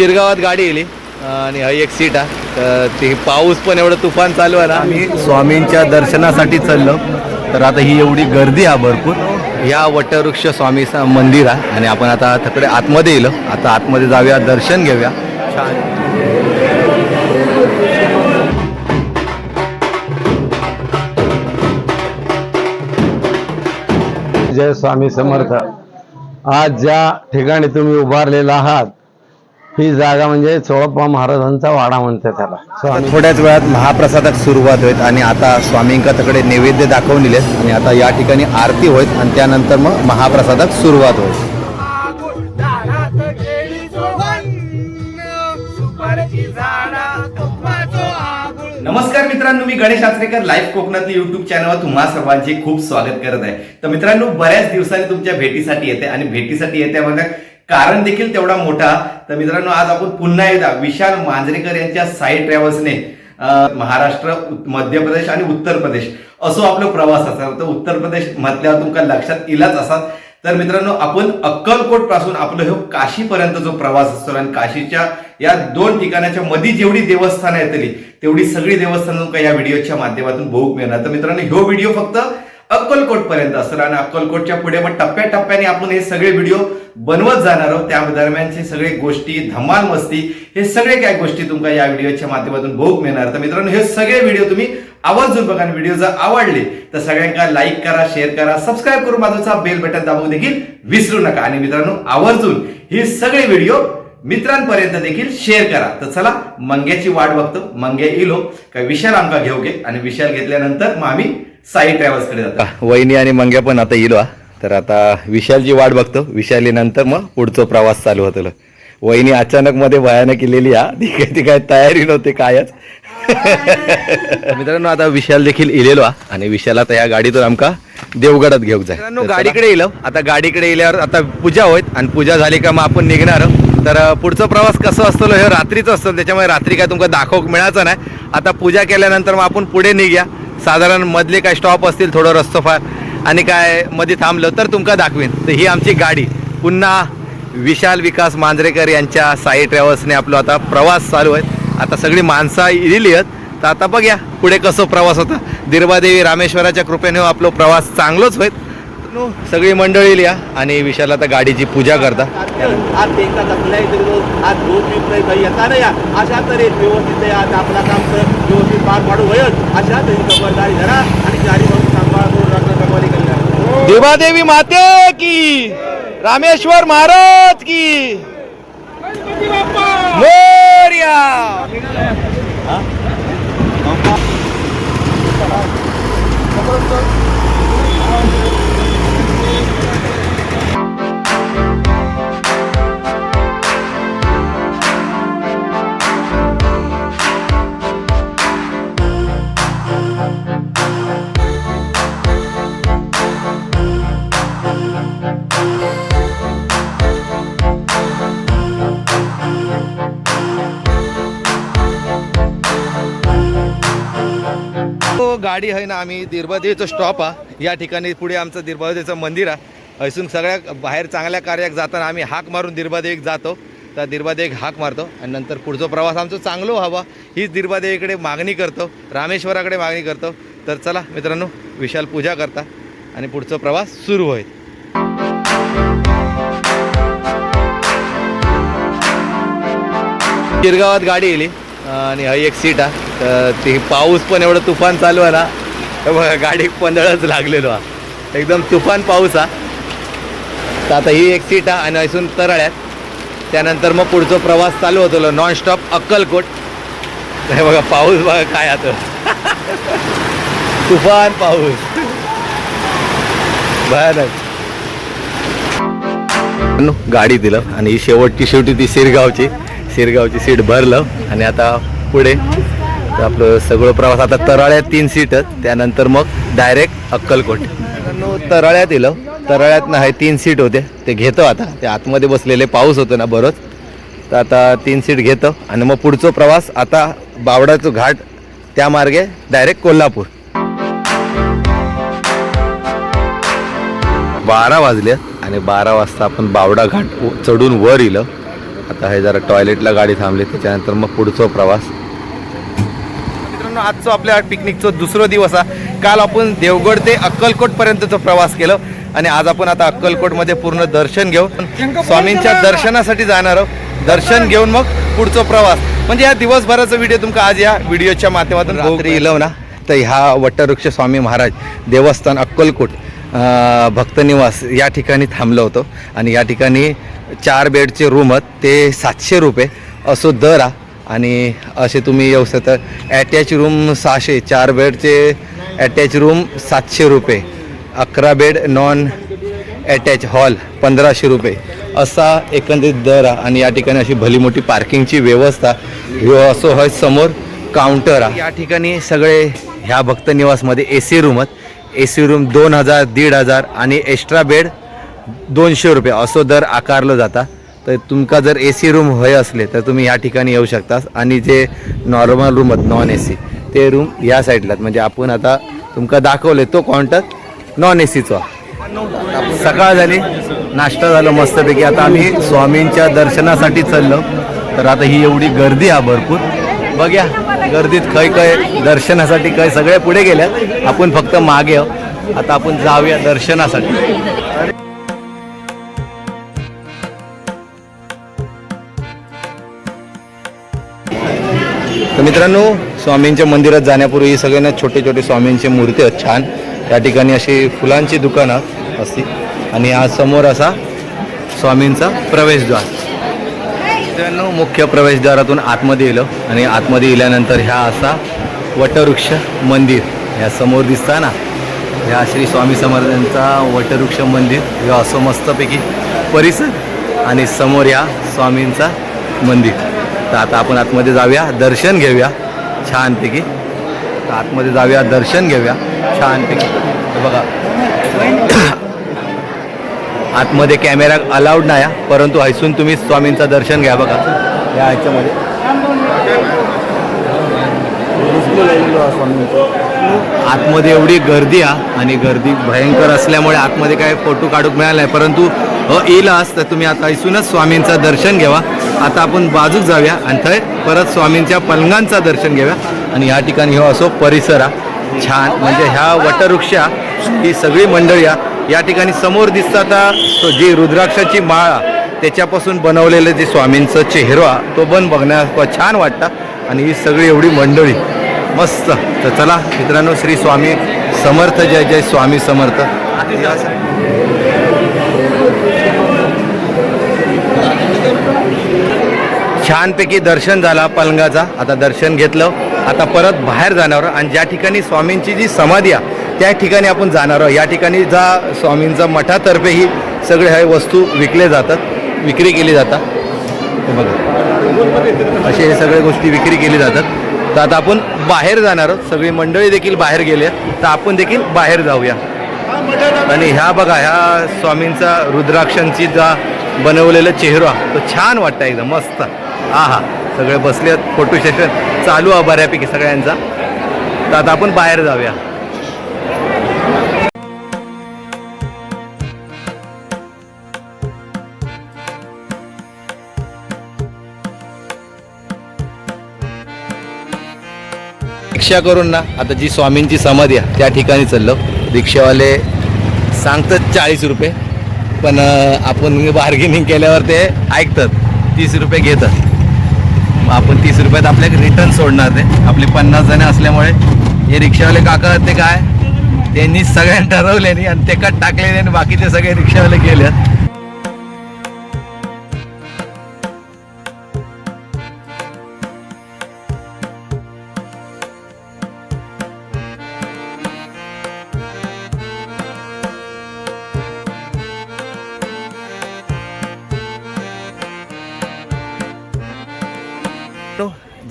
शिरगावात गाडी येली आणि हा एक सीट आहे. तर ते पाऊस पण एवढं तुफान चालू आहे ना. आम्ही स्वामींच्या दर्शनासाठी चाललो. तर आता ही एवढी गर्दी आहे भरपूर. या वटवृक्ष स्वामी मंदिर आहे. आणि आपण आता तिकडे आतमध्ये येलो. आता आतमध्ये जाऊया दर्शन घेऊया. छान. जय स्वामी समर्थ. आज ज्या ठिकाणी तुम्ही उभारलेला आहात ही जागा म्हणजे चोळप्पा महाराजांचा वाडा म्हणते त्याला. स्वामी थोड्याच वेळात महाप्रसादाक सुरुवात होईल आणि आता स्वामींका तकडे नैवेद्य दाखवून दिले आणि आता या ठिकाणी आरती होईल आणि त्यानंतर मग महाप्रसादाक सुरुवात होईल. नमस्कार मित्रांनो मी गणेश आचरेकर लाईव्ह कोकणातल्या युट्यूब चॅनलवर तुम्हा सर्वांचे खूप स्वागत करत आहे. तर मित्रांनो बऱ्याच दिवसांनी तुमच्या भेटीसाठी येते आणि भेटीसाठी येते बघा कारण देखील तेवढा मोठा. तर मित्रांनो आज आपण पुन्हा एकदा विशाल मांजरेकर यांच्या साई ट्रॅव्हल्सने महाराष्ट्र मध्य प्रदेश आणि उत्तर प्रदेश असो आपला प्रवास असा तर उत्तर प्रदेश म्हटल्यावर तुमका लक्षात येलाच असाल. तर मित्रांनो आपण अक्कलकोटपासून आपलं हे काशीपर्यंत जो प्रवास असतो आणि काशीच्या या दोन ठिकाणाच्या मध्ये जेवढी देवस्थानं येतली तेवढी सगळी देवस्थानं तुमका या व्हिडिओच्या माध्यमातून बघूक मिळणार. तर मित्रांनो ह्यो व्हिडिओ फक्त अक्कलकोट पर्यंत असेल आणि अक्कलकोटच्या पुढे मग टप्प्याटप्प्याने आपण हे सगळे व्हिडिओ बनवत जाणार आहोत. त्या दरम्यानचे सगळे गोष्टी धमाल मस्ती हे सगळे काय गोष्टी तुमका या व्हिडिओच्या माध्यमातून भोग मिळणार. तर मित्रांनो हे सगळे व्हिडिओ तुम्ही आवर्जून बघा आणि व्हिडिओ जर आवडले तर सगळ्यांना लाईक करा शेअर करा सबस्क्राईब करून बाजूचा बेल बटन दाबून देखील विसरू नका. आणि मित्रांनो आवर्जून हे सगळे व्हिडिओ मित्रांपर्यंत देखील शेअर करा. तर चला मंग्याची वाट बघतो. मंग्या इलो. काय विशाल आमका घेऊ घे. आणि विशाल घेतल्यानंतर मग आम्ही साई ट्रॅव्हल्सकडे जातो वहिनी आणि मंग्या पण आता येलो हा. तर आता विशालची वाट बघतो. विशाली नंतर मग पुढचा प्रवास चालू होतो वहिनी अचानक मध्ये भयानक केलेली हा. ती काय ती काय तयारी नव्हती कायच. मित्रांनो आता विशाल देखील इलेलो हा. आणि विशाल आता या गाडीतून आमका देवगडात घेऊक जाय मित्रांनो गाडीकडे येलो. आता गाडीकडे येल्यावर आता पूजा होईल. आणि पूजा झाली का मग आपण निघणार. तर पुढचा प्रवास कसं असतो हे रात्रीच असतं. त्याच्यामुळे रात्री काय तुमका दाखवक मिळायचं नाही. आता पूजा केल्यानंतर मग आपण पुढे निघूया. साधारण मधले काय स्टॉप असतील थोडं रस्तो फार आणि काय मध्ये थांबलं तर तुमका दाखवीन. तर ही आमची गाडी. पुन्हा विशाल विकास मांजरेकर यांच्या साई ट्रॅव्हल्सने आपला आता प्रवास चालू आहे. आता सगळी माणसं इलेली आहेत. तर आता बघ्या पुढे कसं प्रवास होता. दिर्बादेवी रामेश्वराच्या कृपेने आपला प्रवास चांगलोच होईल. सगळी मंडळी लिहा आणि विशाल आता गाडीची पूजा करता. आज त्यांचा आज रोज आज नाही काही येता नाही. या अशा तरी व्यवस्थित आज आपला काम तर व्यवस्थित पार पाडू होईल अशा तरी खबरदारी धरा आणि जारी म्हणून सांभाळ करून राखणं कमाली कल्याण. दिर्बादेवी माते की. रामेश्वर महाराज की. गाडी आहे ना आम्ही दिरबादेवीचं स्टॉप आहे या ठिकाणी पुढे आमचं दिरबादेवीचं मंदिर आहे असून सगळ्या बाहेर चांगल्या कार्यात जाताना आम्ही हाक मारून दिरबादेवीक जातो. तर दिरबादेवीक हाक मारतो आणि नंतर पुढचा प्रवास आमचं चांगलं व्हावा. हीच दिरबादेवीकडे मागणी करतो रामेश्वराकडे मागणी करतो. तर चला मित्रांनो विशाल पूजा करता आणि पुढचा प्रवास सुरू होईल. गिरगावात गाडी येली. आणि हा एक सीट हा. तर ते पाऊस पण एवढं तुफान चालू आहे ना बघा गाडी पंधळच लागलेलो हा. एकदम तुफान पाऊस हा. तर आता ही एक सीट आहे आणि इथून तरळ्यात. त्यानंतर मग पुढचा प्रवास चालू होतो नॉन स्टॉप अक्कलकोट. हे बघा पाऊस बघा काय आता. तुफान पाऊस. भयानक. गाडी दिलं आणि ही शेवटची शेवटी ती शिरगावची. शिरगावची सीट भरलं आणि आता पुढे आपलं सगळं प्रवास. आता तराळ्यात तीन सीट त्यानंतर मग डायरेक्ट अक्कलकोट. तराळ्यात येलं. तराळ्यात ना हे तीन सीट होते. ते घेतो आता. ते आतमध्ये बसलेले पाऊस होतो ना बरोच. तर आता तीन सीट घेतो. आणि मग पुढचा प्रवास आता बावडाचं घाट त्या मार्गे डायरेक्ट कोल्हापूर. बारा वाजले आणि बारा वाजता आपण बावडा घाट चढून वर येलं. आता हे जरा टॉयलेटला गाडी थांबली त्याच्यानंतर मग पुढचा प्रवास. मित्रांनो आजचं आपल्या पिकनिकचा दुसरा दिवस हा. काल आपण देवगड ते अक्कलकोट पर्यंतचा प्रवास केलं आणि आज आपण आता अक्कलकोटमध्ये पूर्ण दर्शन घेऊन स्वामींच्या दर्शनासाठी जाणार आहोत. दर्शन घेऊन मग पुढचा प्रवास. म्हणजे या दिवसभराचा व्हिडिओ तुमका आज या व्हिडिओच्या माध्यमातून रात्री इलव ना तर ह्या वटवृक्ष स्वामी महाराज देवस्थान अक्कलकोट भक्तनिवास या ठिकाणी थांबलं होतं. आणि या ठिकाणी चार बेडचे रूम आहेत ते सातशे रुपये. असो दर. आहे आणि असे तुम्ही येऊ शकता. ॲटॅच रूम सहाशे चार बेडचे ॲटॅच रूम सातशे रुपये. अकरा बेड नॉन ॲटॅच हॉल पंधराशे रुपये. असा एकंदरीत दर. आहे आणि या ठिकाणी अशी भली मोठी पार्किंगची व्यवस्था. ह्यो असो हय समोर काउंटर आहे. या ठिकाणी सगळे ह्या भक्त निवासमध्ये ए सी रूम आहेत. ए सी रूम दोन हजार दीड हजार आणि एक्स्ट्रा बेड दोनशे रुपये. असो दर आकारलं जाता. तर तुमका जर ए सी रूम हवे असले तर तुम्ही या ठिकाणी येऊ शकता आणि जे नॉर्मल रूम आहेत नॉन ए सी ते रूम या साईडला म्हणजे आपण आता तुमका दाखवले तो कॉन्टॅक्ट नॉन ए सीचा सकाळ झाली नाश्ता झालं मस्तपैकी. आता आम्ही स्वामींच्या दर्शनासाठी चाललो. तर आता ही एवढी गर्दी आहे भरपूर. बघ्या गर्दीत खय खय दर्शनासाठी काय सगळे पुढे गेल्यात. आपण फक्त मागे आहो. आता आपण जाऊया दर्शनासाठी. मित्रांनो स्वामींच्या मंदिरात जाण्यापूर्वी सगळ्यांना छोटे छोटे स्वामींचे मूर्ती आहेत छान. त्या ठिकाणी अशी फुलांची दुकानं असतील आणि आज समोर असा स्वामींचा प्रवेशद्वार. मित्रांनो मुख्य प्रवेशद्वारातून आतमध्ये येलो आणि आतमध्ये येल्यानंतर ह्या असा वटवृक्ष मंदिर ह्या समोर दिसता ना? ह्या श्री स्वामी समर्थांचा वटवृक्ष मंदिर. ह्या असं मस्तपैकी परिसर आणि समोर या स्वामींचा मंदिर. तर आता आपण आतमध्ये जाऊया. दर्शन घेऊया. छानपैकी. तर आतमध्ये जाऊया. दर्शन घेऊया. छानपैकी. हे बघा. आतमध्ये कॅमेरा अलाउड नाही आहे, परंतु हैसून तुम्ही स्वामींचं दर्शन घ्या बघा. या ह्याच्यामध्ये आतमध्ये एवढी गर्दी आ आणि गर्दी भयंकर असल्यामुळे आतमध्ये काय फोटो काढूक मिळाला नाही. परंतु अ तर तुम्ही आता इसूनच स्वामींचं दर्शन घ्यावा. आता आपण बाजूक जाऊया आणि थंय परत स्वामींच्या पलंगांचं दर्शन घेऊया. आणि या ठिकाणी हो असो परिसर आहे छान. म्हणजे ह्या वटवृक्षा ही सगळी मंडळी या ठिकाणी समोर दिसतात आता तो जी रुद्राक्षाची माळ त्याच्यापासून बनवलेलं जे स्वामींचं चेहरा आहे, तो पण बघण्यास छान वाटतं. आणि ही सगळी एवढी मंडळी मस्त. तर चला मित्रांनो श्री स्वामी समर्थ जय जय स्वामी समर्थ. छानपैकी दर्शन झाला पलंगाचा. आता दर्शन घेतलं. आता परत बाहेर जाणार आणि ज्या ठिकाणी स्वामींची जी समाधी आहे त्या ठिकाणी आपण जाणार आहोत. या ठिकाणी जा स्वामींचा मठातर्फे ही सगळे हे वस्तू विकले जातात विक्री केली जातात. बघा. असे हे सगळ्या गोष्टी विक्री केली जातात. तर आता आपण बाहेर जाणार आहोत. सगळी मंडळी देखील बाहेर गेले तर आपण देखील बाहेर जाऊया. आणि ह्या बघा ह्या स्वामींचा रुद्राक्षांची जा बनवलेला चेहरा. तो छान वाटतं एकदम मस्त. हा हा सगळे बसले आहेत फोटो सेशन चालू आहे बऱ्यापैकी सगळ्यांचा. तर आता आपण बाहेर जाऊया. रिक्षा करून ना आता जी स्वामींची समाधी आहे त्या ठिकाणी चाललो. रिक्षावाले सांगतात चाळीस रुपये पण आपण बार्गेनिंग केल्यावर ते ऐकतात तीस रुपये घेतात. मग आपण तीस रुपयात आपल्या रिटर्न सोडणार ते आपले पन्नास जण असल्यामुळे हे रिक्षावाले काका ते काय? त्यांनी सगळ्यांनी ठरवले आणि ते कट टाकलेले आणि बाकीचे सगळे रिक्षावाले गेले.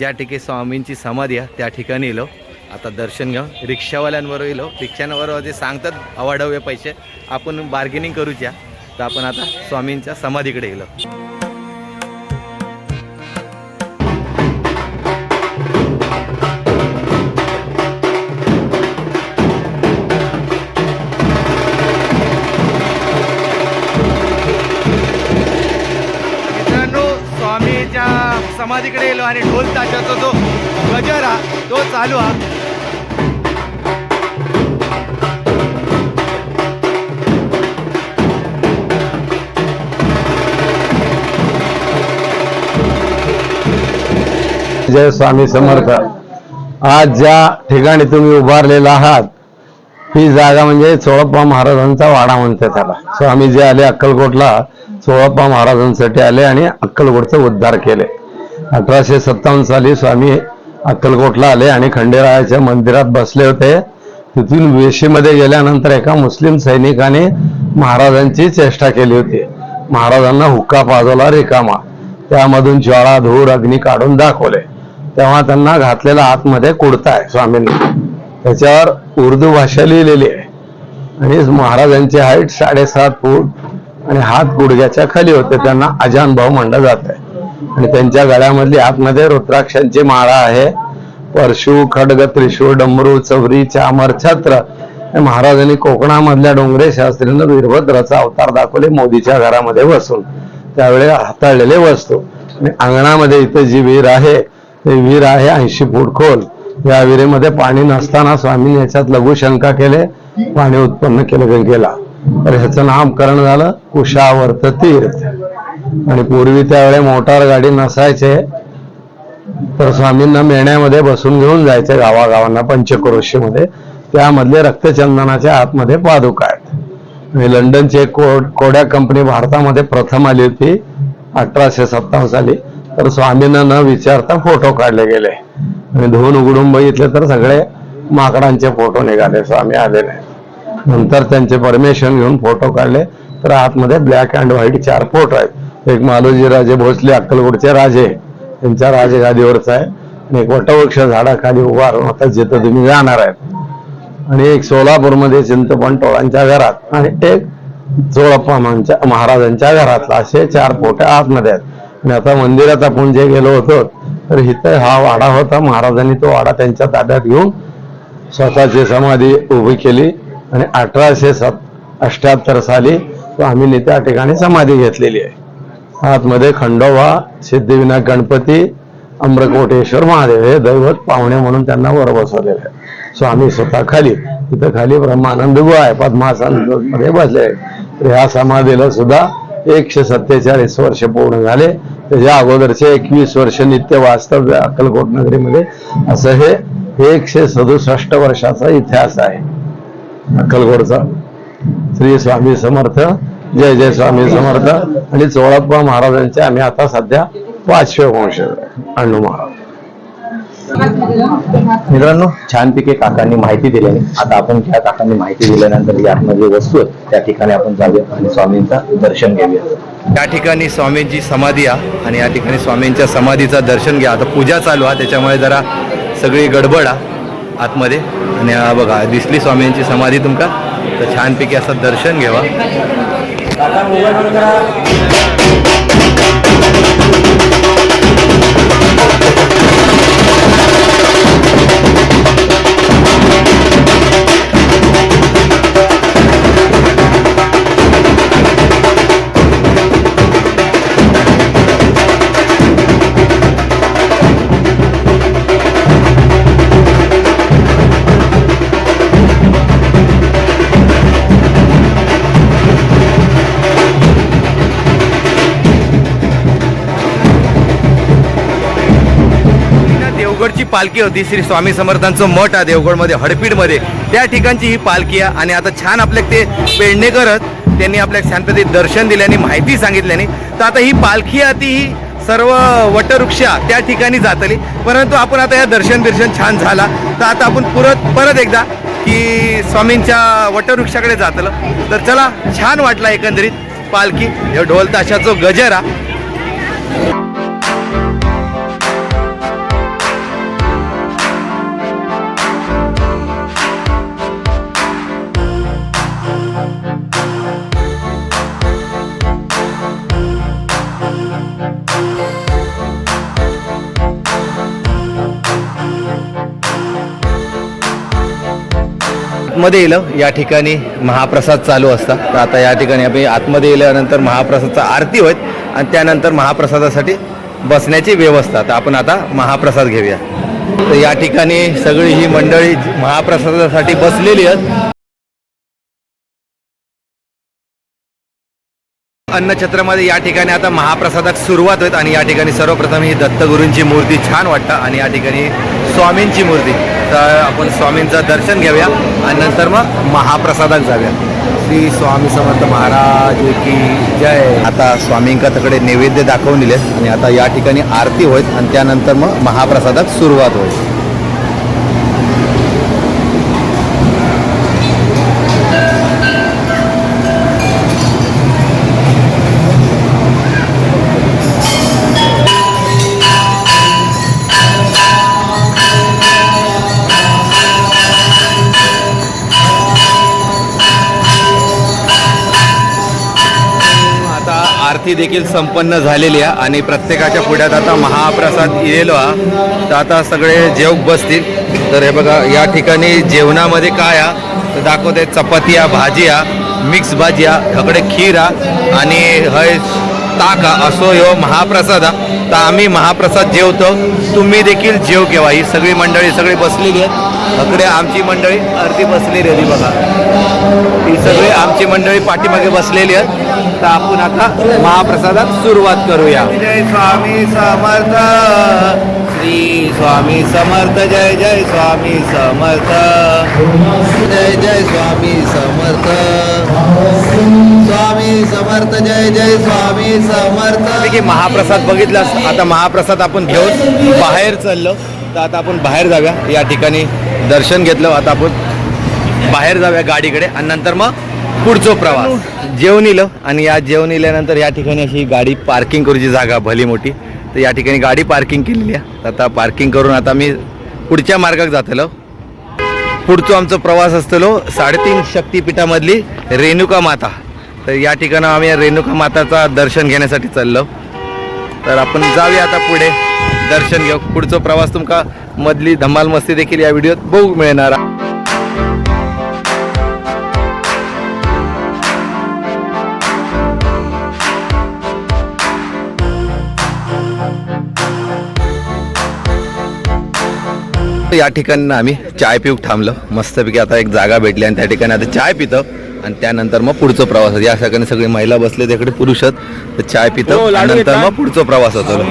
ज्या ठिकाणी स्वामींची समाधी आहे त्या ठिकाणी येलो आता दर्शन घेऊन रिक्षावाल्यांबरोबर येलो रिक्षांबरोबर जे सांगतात अवाढव्य पैसे आपण बार्गेनिंग करूच्या. तर आपण आता स्वामींच्या समाधीकडे गेलो समाधीकडे गेलो आणि ढोल ताशाचा जो गजर हा तो चालू हा. जय स्वामी समर्थ. आज ज्या ठिकाणी तुम्ही उभारलेला आहात ही जागा म्हणजे चोळप्पा महाराजांचा वाडा म्हणते त्याला. स्वामी जे आले अक्कलकोटला चोळप्पा महाराजांसाठी आले आणि अक्कलकोटचा उद्धार केले. अठराशे सत्तावन्न साली स्वामी अक्कलकोटला आले आणि खंडेरायाच्या मंदिरात बसले होते. तिथून वेशीमध्ये गेल्यानंतर एका मुस्लिम सैनिकाने महाराजांची चेष्टा केली होती. महाराजांना हुक्का पाजवला रिकामा. त्यामधून ज्वाळा धूर अग्नी काढून दाखवले. तेव्हा त्यांना घातलेला आतमध्ये कुडता आहे स्वामींनी. त्याच्यावर उर्दू भाषा लिहिलेली आहे. आणि महाराजांची हाईट साडेसात फूट आणि हात गुडघ्याच्या खाली होते. त्यांना अजान भाऊ म्हणलं जात आहे आणि त्यांच्या गळ्यामधली आतमध्ये रुद्राक्षांची माळा आहे. परशु खडग त्रिशूळ डमरू चौरी चामर छत्र महाराजांनी कोकणामधल्या डोंगरे शास्त्रीनं वीरभद्राचा अवतार दाखवले मोदीच्या घरामध्ये बसून. त्यावेळी हाताळलेले वस्तू. आणि अंगणामध्ये इथे जी विहीर आहे ते विहीर आहे ऐंशी फूट खोल. या विहिरीमध्ये पाणी नसताना स्वामींनी याच्यात लघुशंका केले पाणी उत्पन्न केलं गेला तर ह्याचं नामकरण झालं कुशावर्त तीर्थ. आणि पूर्वी त्यावेळे मोटार गाडी नसायचे तर स्वामींना मेण्यामध्ये बसून घेऊन जायचे गावागावांना पंचक्रोशीमध्ये. त्यामधले रक्तचंदनाच्या आतमध्ये पादुका आहेत. आणि लंडनची एक कोड कोड्या कंपनी भारतामध्ये प्रथम आली होती अठराशे सत्तावन्न साली. तर स्वामींना न विचारता फोटो काढले गेले. आणि धुवून उघडून बघितले तर सगळे माकडांचे फोटो निघाले स्वामी आलेले नंतर त्यांचे परमिशन घेऊन फोटो काढले तर आतमध्ये ब्लॅक अँड व्हाईट चार फोटो आहेत. एक मालोजी राजे भोसले अक्कलकोटचे राजे. त्यांच्या राजगादीवरचा आहे. आणि एक वटवृक्ष झाडाखाली उभा राहून आता जिथं तुम्ही जाणार आहेत. आणि एक सोलापूरमध्ये चिंतपण टोळांच्या घरात आणि एक चोळप्पा महाराजांच्या घरातला असे चार फोटे आतमध्ये आहेत. आणि आता मंदिरात आपण जे गेलो होतो तर इथं हा वाडा होता. महाराजांनी तो वाडा त्यांच्या ताब्यात घेऊन स्वतःची समाधी उभी केली. आणि अठराशे सत अठ्याहत्तर साली आम्ही त्या ठिकाणी समाधी घेतलेली आहे. आतमध्ये खंडोबा सिद्धिविनायक गणपती अम्रकोटेश्वर महादेव हे दैवत पाहुणे म्हणून त्यांना वर बसवलेले आहे स्वामी स्वतः खाली. तिथं खाली ब्रह्मानंद गुहा आहे. पद्मासनमध्ये बसले ह्या समाधीला सुद्धा एकशे सत्तेचाळीस वर्ष पूर्ण झाले. त्याच्या अगोदरचे एकवीस वर्ष नित्य वास्तव्य अक्कलकोट नगरीमध्ये. असं हे एकशे सदुसष्ट वर्षाचा इतिहास आहे. अक्कलकोटचा. श्री स्वामी समर्थ जय जय स्वामी समर्थ. आणि चोळाप्पा महाराजांचे आम्ही आता सध्या पाचशे वंश अण्णू महाराज. मित्रांनो छानपैकी काकांनी माहिती दिल्याने आता आपण त्या काकांनी माहिती दिल्यानंतर यामध्ये आतमध्ये वस्तू आहेत. त्या ठिकाणी आपण जाऊया आणि स्वामींचं दर्शन घेऊया. त्या ठिकाणी स्वामींची समाधी आहे आणि या ठिकाणी स्वामींच्या समाधीचं दर्शन घ्या. आता पूजा चालू आहे त्याच्यामुळे जरा सगळी गडबड आहे आतमध्ये. आणि बघा दिसली स्वामींची समाधी तुमका. तर छानपैकी असं दर्शन घ्यावा. ना पालखी होती श्री स्वामी समर्थांचं मठ आहे देवगडमध्ये हडपीडमध्ये. त्या ठिकाणची ही पालखी आहे आणि आता छान आपल्या ते पेडणेकरच त्यांनी आपल्या शांततेत दर्शन दिल्याने माहिती सांगितल्याने तर आता ही पालखी आहे ही सर्व वटवृक्षा त्या ठिकाणी जातली. परंतु आपण आता या दर्शन दर्शन छान झाला. तर आता आपण परत परत एकदा की स्वामींच्या वटवृक्षाकडे जातलं. तर चला छान वाटला एकंदरीत पालखी. हे ढोल ताशाचा गजरा आतमध्ये येलं. या ठिकाणी महाप्रसाद चालू असतात तर आता या ठिकाणी आपण आतमध्ये येल्यानंतर महाप्रसादचा आरती होत आणि त्यानंतर महाप्रसादासाठी बसण्याची व्यवस्था. तर आपण आता महाप्रसाद घेऊया. तर या ठिकाणी सगळी ही मंडळी महाप्रसादासाठी बसलेली आहेत. अन्नछत्रामध्ये या ठिकाणी आता महाप्रसादाक सुरुवात होत आणि या ठिकाणी सर्वप्रथम ही दत्तगुरूंची मूर्ती छान वाटतं आणि या ठिकाणी स्वामींची मूर्ती. तर आपण स्वामींचं दर्शन घेऊया आणि नंतर मग महाप्रसादाक जाऊया. श्री स्वामी समर्थ महाराज की जय. आता स्वामींका तकडे नैवेद्य दाखवून दिले आणि आता या ठिकाणी आरती होईल आणि त्यानंतर मग महाप्रसादाक सुरुवात होईल. देखील संपन्न झालेली आहे आणि प्रत्येकाच्या पुढ्यात आता महाप्रसाद येलो हा. तर आता सगळे जेवक बसतील. तर हे बघा या ठिकाणी जेवणामध्ये काय आ तर दाखवते चपाती हा भाजी आ मिक्स भाजी आ कडे खीर आ आणि हय ताक हा. असो ह्यो महाप्रसाद हा. तर आम्ही महाप्रसाद जेवतो. तुम्ही देखील जेव केव्हा? ही सगळी मंडळी सगळी बसलेली आहेत. अकडे आमची मंडळी अर्धी बसलेली होती बघा. ही सगळी आमची मंडळी पाठीमागे बसलेली आहेत. तर आपण आता महाप्रसादात सुरुवात करूया. जय स्वामी समर्थ. श्री स्वामी समर्थ जय जय स्वामी समर्थ. जय जय स्वामी समर्थ. स्वामी समर्थ जय जय स्वामी समर्थ. की महाप्रसाद बघितलास. आता महाप्रसाद आपण घेऊन बाहेर चाललो. तर आता आपण बाहेर जाऊया. या ठिकाणी दर्शन घेतलं आता आपण. बाहेर जाऊया गाडीकडे आणि नंतर मग पुढचो प्रवास. जेवण इलं आणि या जेवण इल्यानंतर या ठिकाणी अशी गाडी पार्किंग करूची जागा भली मोठी. तर या ठिकाणी गाडी पार्किंग केलेली आहे. आता पार्किंग करून आता मी पुढच्या मार्गाक जातलो. पुढचो आमचो प्रवास असतलो साडेतीन शक्तिपीठामधली रेणुका माता. तर या ठिकाणी आम्ही रेणुका माताचा दर्शन घेण्यासाठी चाललो. तर आपण जाऊया आता पुढे. दर्शन घेऊ. पुढचा प्रवास तुमका मधली धमाल मस्ती देखील या व्हिडिओत बघू मिळणार. या ठिकाणी ना आम्ही चाय पिऊक थांबलो. मस्तपैकी आता एक जागा भेटली आणि त्या ठिकाणी आता चाय पितो. आणि त्यानंतर मग पुढचा प्रवास होतो. या ठिकाणी सगळे महिला बसले तिकडे पुरुष आहेत तर चाय पितो. आणि नंतर मग पुढचा प्रवास होतो.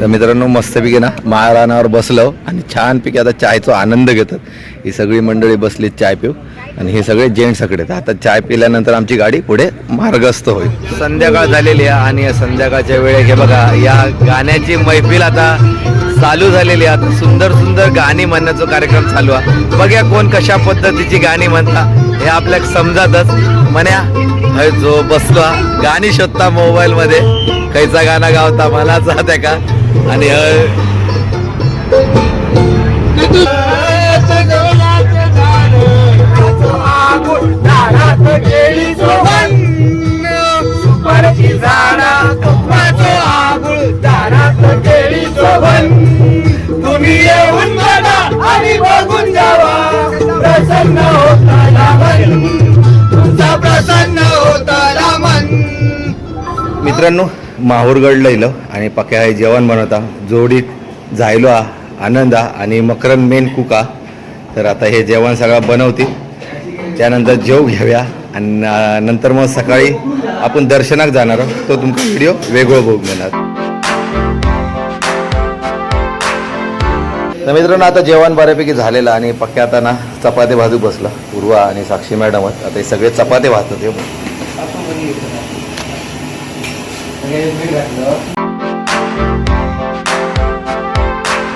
तर मित्रांनो मस्तपैकी ना महाराणावर बसलो आणि छानपैकी आता चायचा आनंद घेतात. ही सगळी मंडळी बसली चाय पिऊ आणि हे सगळे जेंट्स सगळे आता चाय पिल्यानंतर आमची गाडी पुढे मार्गस्थ होईल. संध्याकाळ झालेली आहे आणि या संध्याकाळच्या वेळेत हे बघा या गाण्याची मैफिल आता चालू झालेली आहे. आता सुंदर सुंदर गाणी म्हणण्याचा कार्यक्रम चालू आहे. बघूया कोण कशा पद्धतीची गाणी म्हणता हे आपल्याला समजातच. म्हण्या जो बसलो गाणी शोधता मोबाईलमध्ये खयचा गाणं गावता मला जात का? आणि तुम्ही येऊन आणि बघून जावा. प्रसन्न होता प्रसन्न मित्रांनो माहूरगडला इलं आणि पक्या हे जेवण बनवता जोडीत जायलो हा आनंद आणि मकरन मेन कुका तर आता हे जेवण सगळं बनवतील. त्यानंतर जेव घेऊया आणि नंतर मग सकाळी आपण दर्शनाक जाणार आहोत. तो तुमचा व्हिडिओ वेगळं बघून मिळणार तर मित्रांनो आता जेवण बऱ्यापैकी झालेलं आणि पक्क्या आता ना चपाती भाजू बसला. पूर्वा आणि साक्षी मॅडम आता हे सगळे चपाती भाजतात हे बघ.